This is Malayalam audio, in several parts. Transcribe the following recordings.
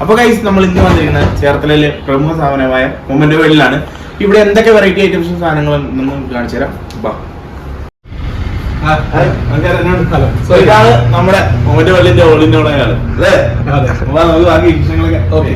അപ്പൊ ഗൈസ് നമ്മൾ ഇന്ന് വന്നിരിക്കുന്നത് ചേർത്തലയിലെ പ്രമുഖ സ്ഥാപനമായ മൊമെന്റ് വേൾഡിലാണ് ഇവിടെ എന്തൊക്കെ വെറൈറ്റി ഐറ്റംസും സാധനങ്ങളും നമുക്ക് കാണിച്ചു തരാം. ബാ. ഇതാണ് നമ്മുടെ മൊമെന്റ് വേൾഡിന്റെ ഓളിനോട് ആൾ അല്ലേ? നമുക്ക് ബാക്കി വിശേഷങ്ങളൊക്കെ. ഓക്കെ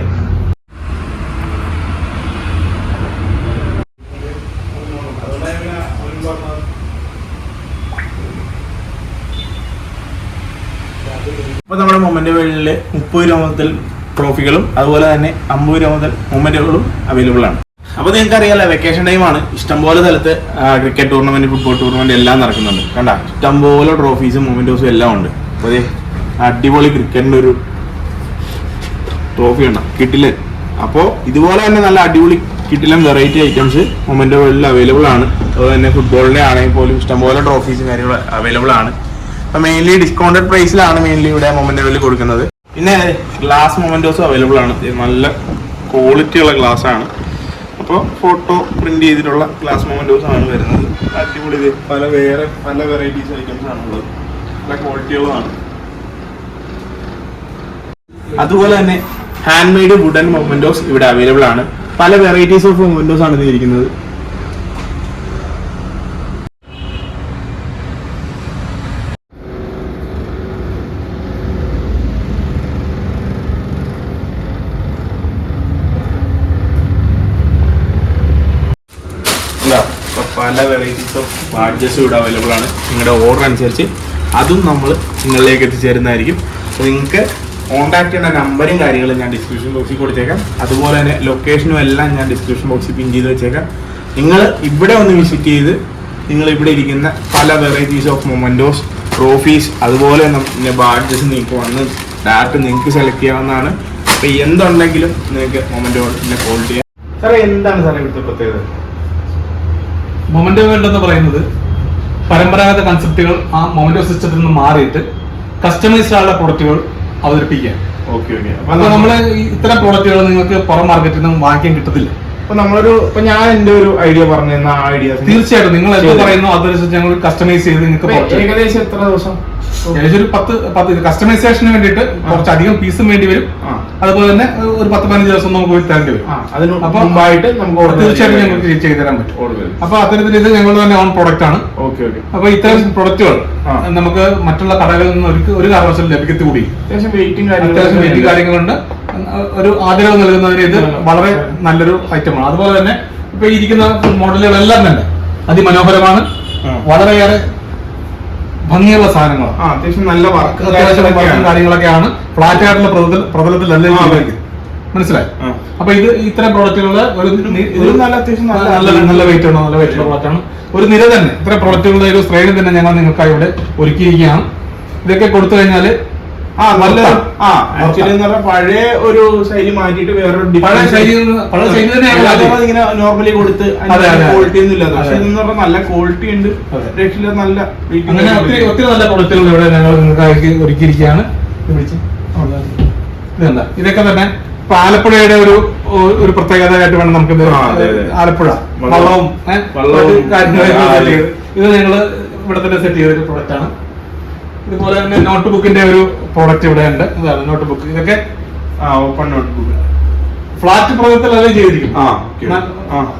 ഇപ്പൊ നമ്മുടെ മൊമെന്റ് വേൾഡിൽ മുപ്പത് രൂപത്തിൽ ട്രോഫികളും അതുപോലെ തന്നെ അമ്പത് മുതൽ മൊമെന്റുകളും അവൈലബിൾ ആണ്. അപ്പൊ നിങ്ങൾക്ക് അറിയാലോ വെക്കേഷൻ ടൈമാണ് ഇഷ്ടംപോലെ സ്ഥലത്ത് ക്രിക്കറ്റ് ടൂർണമെന്റ് ഫുട്ബോൾ ടൂർണമെന്റ് എല്ലാം നടക്കുന്നുണ്ട്. കണ്ട? ഇഷ്ടംപോലെ ട്രോഫീസും മൊമെന്റോസും എല്ലാം ഉണ്ട്. അപ്പൊ അടിപൊളി ക്രിക്കറ്റിന്റെ ഒരു ട്രോഫി ഉണ്ട് കിട്ടില്ല? അപ്പോൾ ഇതുപോലെ തന്നെ നല്ല അടിപൊളി കിട്ടിലും വെറൈറ്റി ഐറ്റംസ് മൊമെന്റ് വേൾഡിൽ അവൈലബിൾ ആണ്. അതുപോലെ തന്നെ ഫുട്ബോളിന്റെ ആണെങ്കിൽ പോലും ഇഷ്ടംപോലെ ട്രോഫീസും കാര്യങ്ങളും അവൈലബിൾ ആണ്. അപ്പോൾ മെയിൻലി ഡിസ്കൗണ്ടഡ് പ്രൈസിലാണ് മെയിൻലി ഇവിടെ മൊമെന്റ് വേൾഡിൽ കൊടുക്കുന്നത്. പിന്നെ ഗ്ലാസ് മൊമെന്റോസും അവൈലബിൾ ആണ്. നല്ല ക്വാളിറ്റിയുള്ള ഗ്ലാസ് ആണ്. അപ്പോൾ ഫോട്ടോ പ്രിന്റ് ചെയ്തിട്ടുള്ള ഗ്ലാസ് മൊമെന്റോസ് ആണ് വരുന്നത്. അടിപൊളി ഇത്. പല വേറെ പല വെറൈറ്റീസ് ഐറ്റംസ് ആണുള്ളത് നല്ല ക്വാളിറ്റിയുള്ളതാണ് അതുപോലെ തന്നെ ഹാൻഡ് മെയ്ഡ് വുഡൻ മൊമെന്റോസ് ഇവിടെ അവൈലബിൾ ആണ്. പല വെറൈറ്റീസ് ഓഫ് മൊമെന്റോസ് ആണ് ഇതിരിക്കുന്നത് പല വെറൈറ്റീസ് ഓഫ് ബാഡ്ജസ് ഇവിടെ അവൈലബിൾ ആണ്. നിങ്ങളുടെ ഓർഡർ അനുസരിച്ച് അതും നമ്മൾ നിങ്ങളിലേക്ക് എത്തിച്ചേരുന്നതായിരിക്കും. നിങ്ങൾക്ക് കോൺടാക്ട് ചെയ്യേണ്ട നമ്പറും കാര്യങ്ങളും ഞാൻ ഡിസ്ക്രിപ്ഷൻ ബോക്സിൽ കൊടുത്തേക്കാം. അതുപോലെ തന്നെ ലൊക്കേഷനും എല്ലാം ഞാൻ ഡിസ്ക്രിപ്ഷൻ ബോക്സിൽ പിൻ ചെയ്ത് വെച്ചേക്കാം. നിങ്ങൾ ഇവിടെ ഒന്ന് വിസിറ്റ് ചെയ്ത് നിങ്ങൾ ഇവിടെ ഇരിക്കുന്ന പല വെറൈറ്റീസ് ഓഫ് മൊമെന്റോസ് ട്രോഫീസ് അതുപോലെ പിന്നെ ബാഡ്ജസ് നിങ്ങൾക്ക് വന്ന് ഡയറക്റ്റ് നിങ്ങൾക്ക് സെലക്ട് ചെയ്യാവുന്നതാണ്. അപ്പോൾ എന്തുണ്ടെങ്കിലും നിങ്ങൾക്ക് മൊമന്റോ കോൾ ചെയ്യാം. സാറേ എന്താണ് സാറേ ഇവിടുത്തെ പ്രത്യേകത? മൊമെന്റ് വേൾഡ് എന്ന് പറയുന്നത് പരമ്പരാഗത കൺസെപ്റ്റുകൾ ആ മൊമെന്റോ സിസ്റ്റത്തിൽ നിന്ന് മാറിയിട്ട് കസ്റ്റമൈസ്ഡ് ആയുള്ള പ്രൊഡക്റ്റുകൾ അവതരിപ്പിക്കുക. ഓക്കെ ഓക്കെ അപ്പൊ നമ്മൾ ഈ ഇത്തരം പ്രോഡക്റ്റുകൾ നിങ്ങൾക്ക് പുറം മാർക്കറ്റിൽ നിന്ന് വാങ്ങിക്കാൻ കിട്ടത്തില്ല. അപ്പൊ നമ്മളൊരു ഇപ്പൊ ഞാൻ എന്റെ ഒരു ഐഡിയ പറഞ്ഞു ആ ഐഡിയ തീർച്ചയായിട്ടും. നിങ്ങൾ എന്ത് പറയുന്നു അതനുസരിച്ച് ഞങ്ങൾ കസ്റ്റമൈസ് ചെയ്ത് നിങ്ങൾക്ക് ഏകദേശം എത്ര ദിവസം? ഏകദേശം പത്ത് പത്ത് കസ്റ്റമൈസേഷന് വേണ്ടിയിട്ട് കുറച്ചധികം പീസും വേണ്ടി വരും. അതുപോലെ തന്നെ ഒരു പത്ത് പതിനഞ്ച് ദിവസം നമുക്ക് തരേണ്ടി വരും അപ്പൊ നമുക്ക് തീർച്ചയായിട്ടും ഞങ്ങൾക്ക് ചെയ്തു തരാൻ പറ്റും. അപ്പൊ അത്തരത്തിൽ ഇത് ഞങ്ങൾ തന്നെ ഓൺ പ്രൊഡക്റ്റ് ആണ്. ഓക്കെ ഓക്കെ അപ്പൊ ഇത്തരം പ്രൊഡക്റ്റുകൾ നമുക്ക് മറ്റുള്ള കടകളിൽ നിന്ന് ഒരു ഒരു കാരണവശാലും അത്യാവശ്യം വെയിറ്റും അത്യാവശ്യം വെയിറ്റിംഗ് കാര്യങ്ങളുണ്ട്. ഒരു ആദരവ് നൽകുന്നതിന് ഇത് വളരെ നല്ലൊരു ഐറ്റം ആണ്. അതുപോലെ തന്നെ ഇപ്പൊ ഇരിക്കുന്ന മോഡലുകളെല്ലാം തന്നെ അതിമനോഹരമാണ്. വളരെയേറെ ഭംഗിയുള്ള സാധനങ്ങളാണ് ആ അത്യാവശ്യം നല്ല വർക്ക് അത്യാവശ്യം വർക്കും കാര്യങ്ങളൊക്കെയാണ്. ഫ്ലാറ്റ് ആയിട്ടുള്ള പ്രതല- പ്രതലത്തിൽ. ചെയ്തിരിക്കുന്നത് മനസ്സിലായി? അപ്പൊ ഇത് ഇത്തരം പ്രോഡക്റ്റുകളുടെ ഒരു നല്ല അത്യാവശ്യം നല്ല നല്ല വെയിറ്റ് ആണ് നല്ല വെയിറ്റ് ഉള്ള പ്രോഡക്റ്റ് ആണ്. ഒരു നിര തന്നെ ഇത്തരം പ്രോഡക്റ്റുകളുടെ ഒരു ശ്രേണി തന്നെ ഞങ്ങൾ നിങ്ങൾക്കായി ഇവിടെ ഒരുക്കിയിരിക്കുകയാണ്. ഇതൊക്കെ കൊടുത്തു കഴിഞ്ഞാൽ ആ നല്ല വർത്താ. ആ ആക്ച്വലി എന്ന് പറഞ്ഞാൽ പഴയ ഒരു ശൈലി മാറ്റിയിട്ട് വേറൊരു. ഇങ്ങനെ നോർമലി കൊടുത്ത്. ക്വാളിറ്റി ഒന്നും ഇല്ലാതെ പക്ഷെ. ഇതെന്ന് പറഞ്ഞാൽ നല്ല ക്വാളിറ്റി ഉണ്ട്. രക്ഷയില്ല നല്ല. ഒത്തിരി നല്ല പ്രൊഡക്റ്റുകൾ ഇവിടെ ഞങ്ങൾ നിങ്ങൾക്കായി ഒരുക്കിയിരിക്കുകയാണ് ഇത് പിടിച്ച്. ഇതെന്താ ഇതൊക്കെ തന്നെ ഇപ്പൊ ആലപ്പുഴയുടെ ഒരു ഒരു പ്രത്യേകതയായിട്ട് വേണം അതെ. ആലപ്പുഴ വള്ളവും-. ഇത് ഞങ്ങൾ ഇവിടെ തന്നെ സെറ്റ് ചെയ്ത ഒരു പ്രൊഡക്റ്റ് ആണ് ഇതുപോലെ തന്നെ നോട്ട് ബുക്കിന്റെ ഒരു പ്രോഡക്റ്റ് ഇവിടെ ഉണ്ട്. ഇതാണ് നോട്ട് ബുക്ക് ഇതൊക്കെ ആ ഓപ്പൺ നോട്ട്ബുക്ക് ഫ്ലാറ്റ് പ്രൊഡക്റ്റിലല്ലേ ചെയ്തിരിക്കും ആ.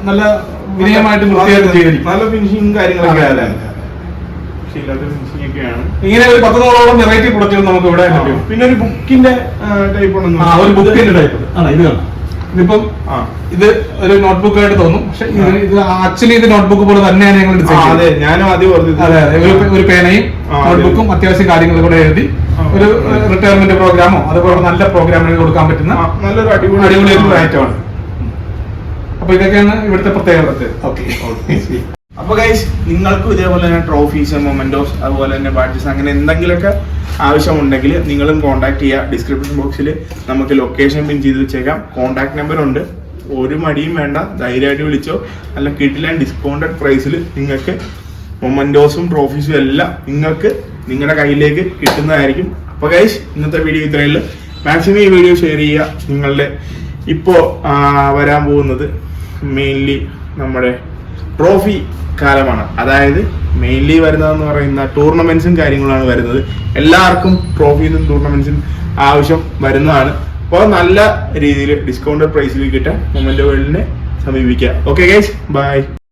നല്ല വിനയമായിട്ട് വൃത്തിയായിട്ട് ചെയ്തിരിക്കും നല്ല ഫിനിഷിങ് കാര്യങ്ങളൊക്കെ ഇങ്ങനെ ഒരു പത്ത് നൂറോളം വെറൈറ്റി പ്രൊഡക്റ്റുകൾ നമുക്ക് ഇവിടെ പിന്നെ ഒരു ബുക്കിന്റെ ടൈപ്പ് ഒരു ബുക്കിന്റെ ടൈപ്പ് ആണ് ഇത് കാണാം. ഇതിപ്പം ഇത് ഒരു നോട്ട്ബുക്ക് ആയിട്ട് തോന്നും. പക്ഷെ ഇത് ആക്ച്വലി ഇത് നോട്ട്ബുക്ക് പോലെ തന്നെയാണ് ഞങ്ങൾ അതെ ഞാനും ആദ്യം അതെ ഒരു പേനയും നോട്ട്ബുക്കും അത്യാവശ്യം കാര്യങ്ങൾ കൂടെ എഴുതി ഒരു റിട്ടയർമെന്റ് പ്രോഗ്രാമോ അതുപോലെ നല്ല പ്രോഗ്രാമിന് കൊടുക്കാൻ പറ്റുന്ന നല്ലൊരു അടിപൊളി അടിപൊളി ഒരു ഐറ്റമാണ് അപ്പൊ ഇതൊക്കെയാണ് ഇവിടുത്തെ പ്രത്യേകത ഓക്കെ. അപ്പൊ ഗൈസ് നിങ്ങൾക്കും ഇതേപോലെ തന്നെ ട്രോഫീസ് മൊമെന്റോസ് അതുപോലെ തന്നെ ബാഡ്ജസ് അങ്ങനെ എന്തെങ്കിലുമൊക്കെ ആവശ്യമുണ്ടെങ്കിൽ നിങ്ങളും കോൺടാക്ട് ചെയ്യുക ഡിസ്ക്രിപ്ഷൻ ബോക്സിൽ നമുക്ക് ലൊക്കേഷൻ പിൻ ചെയ്ത് വെച്ചേക്കാം. കോൺടാക്ട് നമ്പർ ഉണ്ട്. ഒരു മടിയും വേണ്ട. ധൈര്യമായിട്ട് വിളിച്ചോ. നല്ല കിട്ടില്ല ഡിസ്കൗണ്ടഡ് പ്രൈസിൽ നിങ്ങൾക്ക് മൊമെന്റോസും ട്രോഫീസും എല്ലാം നിങ്ങൾക്ക് നിങ്ങളുടെ കയ്യിലേക്ക് കിട്ടുന്നതായിരിക്കും. അപ്പോൾ ഗൈസ് ഇന്നത്തെ വീഡിയോ ഇത്രയുള്ള മാക്സിമം ഈ വീഡിയോ ഷെയർ ചെയ്യുക. നിങ്ങളുടെ ഇപ്പോൾ വരാൻ പോകുന്നത് മെയിൻലി നമ്മുടെ ട്രോഫി കാലമാണ്. അതായത് മെയിൻലി വരുന്നതെന്ന് പറയുന്ന ടൂർണമെന്റ്സും കാര്യങ്ങളാണ് വരുന്നത്. എല്ലാവർക്കും ട്രോഫീസും ടൂർണമെന്റ്സും ആവശ്യം വരുന്നതാണ്. അപ്പോൾ നല്ല രീതിയിൽ ഡിസ്കൗണ്ട് പ്രൈസിൽ കിട്ടാൻ മൊമെന്റ് വേൾഡിനെ സമീപിക്കുക. Okay guys bye